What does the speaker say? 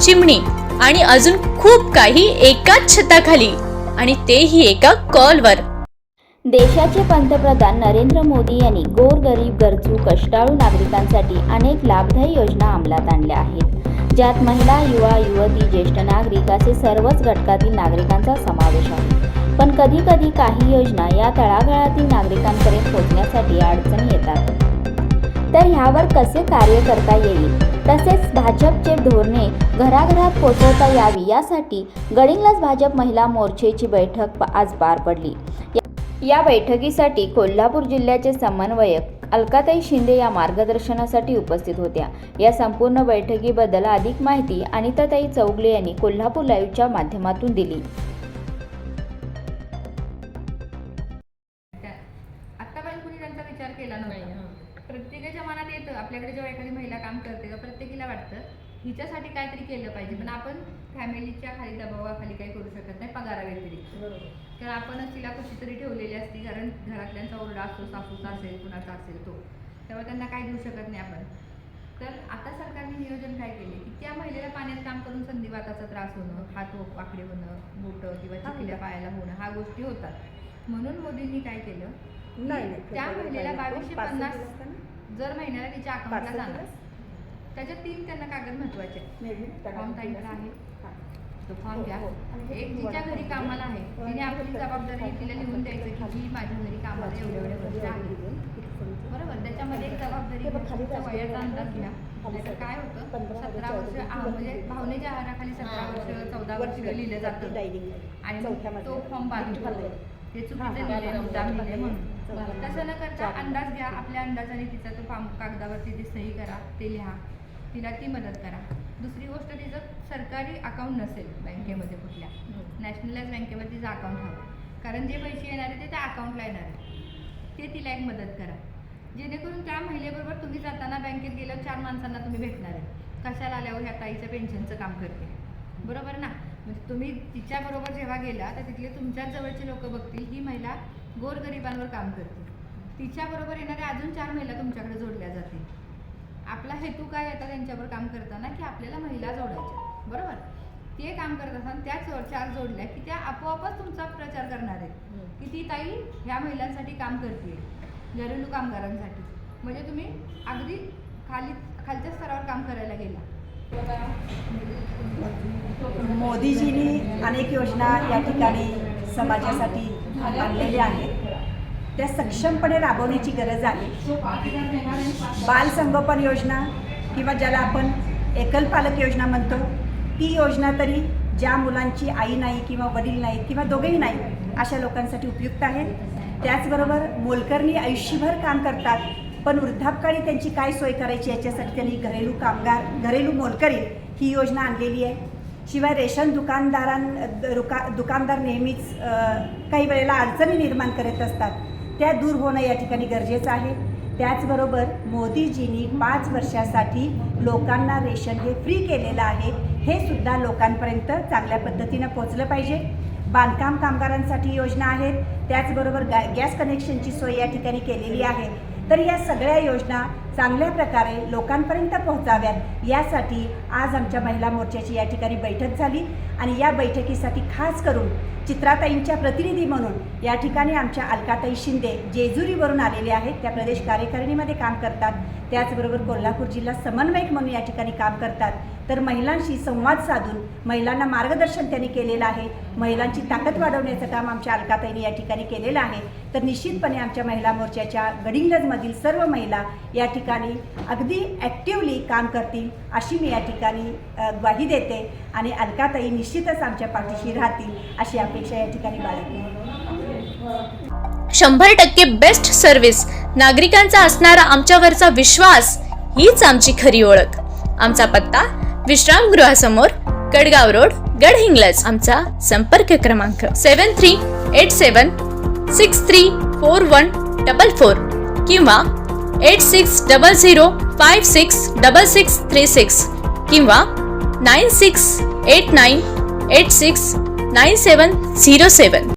chimney आणि अजून खूप काही एकाच छताखाली आणि तेही एका कॉलवर. देशाचे पंतप्रधान नरेंद्र मोदी यांनी गोरगरीब गरजू कष्टाळू नागरिकांसाठी अनेक लाभदायी योजना अंमलात आणल्या आहेत. ज्यात महिला युवा युवती ज्येष्ठ नागरिक असे सर्वच घटकातील नागरिकांचा समावेश आहे. पण कधी कधी काही योजना या तळागाळातील नागरिकांपर्यंत पोहोचण्यासाठी अडचणी येतात. तर ह्यावर कसे कार्य करता येईल? तसेच भाजपचे धोरणे घराघरात पोचवता यावी यासाठी गडिंग्लज भाजप महिला मोर्चेची बैठक आज पार पडली. या- या बैठकीसाठी कोल्हापूर जिल्ह्याचे समन्वयक अलकाताई शिंदे या मार्गदर्शनासाठी उपस्थित होत्या. या संपूर्ण बैठकीबद्दल अधिक माहिती अनिताताई चौगले यांनी कोल्हापूर लाईव्हच्या माध्यमातून दिली. महिला काम करते तेव्हा प्रत्येकीला वाटतं. हिच्यासाठी काहीतरी केलं पाहिजे पण आपण फॅमिलीच्या खाली दबावाखाली काही करू शकत नाही पगारा व्यतिरिक्त तर आपणच तिला कशी तरी ठेवलेली असती कारण घरातल्यांचा ओरडा असतो सासूचा असेल कुणाचा असेल तो तेव्हा त्यांना काही देऊ शकत नाही आपण. तर आता सरकारने नियोजन काय केले? की त्या महिलेला पाण्यात काम करून संधिवाताचा त्रास होणं हात वाकडे होणं बोटं किंवा चिखल्या पायाला होणं ह्या गोष्टी होतात. म्हणून मोदींनी काय केलं? नाही नाही त्या महिलेला बावीसशे पन्नास? जर महिन्याला तिच्या अकाउंटला जाणार? त्याच्यात तीन त्यांना कागद महत्त्वाचे फॉर्म ताईकडे आहे. हा. तो फॉर्म हो, घ्या. हो. हे एक जिच्या घरी कामाला आहे. तिने आपली जबाबदारी तिला लिहून द्यायचं की ही माझ्या घरी कामाला एवढ्या एवढ्या वर्ष आहे. बरोबर. त्याच्यामध्ये एक जबाबदारी वयाचा. अंदाज घ्या. नाहीतर. काय होतं? सतरा वर्ष, म्हणजे. भावनेच्या आहाराखाली सतरा वर्ष चौदा वर्ष लिहिलं जातं. आणि तो. फॉर्म बाजूला. हे हा, चुकीचं हा, मुद्दाम लिहिलंय म्हणून. तसं न करता. अंदाज घ्या आपल्या अंदाजाने तिचा तो फॉर्म कागदावरती ती सही करा ते लिहा. तिला ती मदत करा. दुसरी गोष्ट तिचं सरकारी अकाउंट नसेल बँकेमध्ये कुठल्या. नॅशनलाइज बँकेवर तिचं अकाउंट हवं. कारण जे पैसे येणार आहे ते त्या अकाउंटला येणार आहे. ते तिला एक मदत करा. जेणेकरून त्या महिलेबरोबर तुम्ही जाताना बँकेत गेल्यावर चार माणसांना तुम्ही भेटणार आहे. कशाला आल्यावर ह्या ताईच्या पेन्शनचं काम करते? बरोबर ना? म्हणजे तुम्ही तिच्याबरोबर जेव्हा गेला तर तिथले तुमच्याच जवळचे लोक बघतील ही महिला गोरगरिबांवर काम करते. तिच्याबरोबर येणाऱ्या अजून चार महिला तुमच्याकडे जोडल्या जातील. आपला हेतू काय येतात त्यांच्यावर काम करताना? की आपल्याला महिला जोडायच्या. बरोबर? ते काम करत असताना त्या चार जोडल्या की त्या आपोआपच तुमचा प्रचार करणार आहेत. की ती ताई ह्या महिलांसाठी काम करते घरेलू कामगारांसाठी. म्हणजे तुम्ही अगदी खाली खालच्या स्तरावर काम करायला गेला. मोदीजींनी अनेक योजना या ठिकाणी समाजासाठी आणलेल्या आहेत. त्या सक्षमपणे राबवण्याची गरज आहे. बाल संगोपन योजना किंवा ज्याला आपण एकल पालक योजना म्हणतो ती योजना तरी ज्या मुलांची आई नाही किंवा वडील नाही किंवा दोघेही नाही अशा लोकांसाठी उपयुक्त आहे. त्याचबरोबर मोलकरणी आयुष्यभर काम करतात पण वृद्धापकाळी त्यांची काय सोय करायची याच्यासाठी त्यांनी घरेलू कामगार घरेलू मोलकरी ही योजना आणलेली आहे. शिवाय रेशन दुकानदारां दुका दुकानदार नेहमीच काही वेळेला अडचणी निर्माण करत असतात. त्या दूर होणं या ठिकाणी गरजेचं आहे. त्याचबरोबर मोदीजींनी पाच वर्षासाठी लोकांना रेशन हे फ्री केलेलं आहे. हे सुद्धा लोकांपर्यंत चांगल्या पद्धतीनं पोचलं पाहिजे. बांधकाम कामगारांसाठी योजना आहेत. त्याचबरोबर गॅ गॅस कनेक्शनची सोय या ठिकाणी केलेली आहे. तर या सगळ्या योजना चांगल्या प्रकारे लोकांपर्यंत पोहोचाव्यात यासाठी आज आमच्या महिला मोर्चाची या ठिकाणी बैठक झाली. आणि या बैठकीसाठी खास करून चित्राताईंच्या प्रतिनिधी म्हणून या ठिकाणी आमच्या अलकाताई शिंदे जेजुरीवरून आलेले आहेत. त्या प्रदेश कार्यकारिणीमध्ये काम करतात. त्याचबरोबर कोल्हापूर जिल्हा समन्वयक म्हणून या ठिकाणी काम करतात. तर महिलांशी संवाद साधून महिलांना मार्गदर्शन त्यांनी केलेलं आहे. महिलांची ताकद वाढवण्याचं काम आमच्या अलकाताईंनी या ठिकाणी केलेलं आहे. तर निश्चितपणे आमच्या महिला मोर्चाच्या गडिंगलजमधील सर्व महिला या ठिकाणी अगदी ॲक्टिवली काम करतील अशी मी या ठिकाणी ग्वाही देते आणि अलकाताई निश्चितच आमच्या पाठीशी राहतील अशी अपेक्षा या ठिकाणी बाळगते. शंभर टक्के बेस्ट सर्व्हिस नागरिकांचा असणारा आमच्यावरचा विश्वास हीच आमची खरी ओळख. आमचा पत्ता विश्रामगृहासमोर कडगाव रोड गडहिंग्लज आमचा संपर्क क्रमांक seven three eight seven six three four one double four किंवा eight six double zero five six double six three six किंवा nine six eight nine eight six nine seven zero seven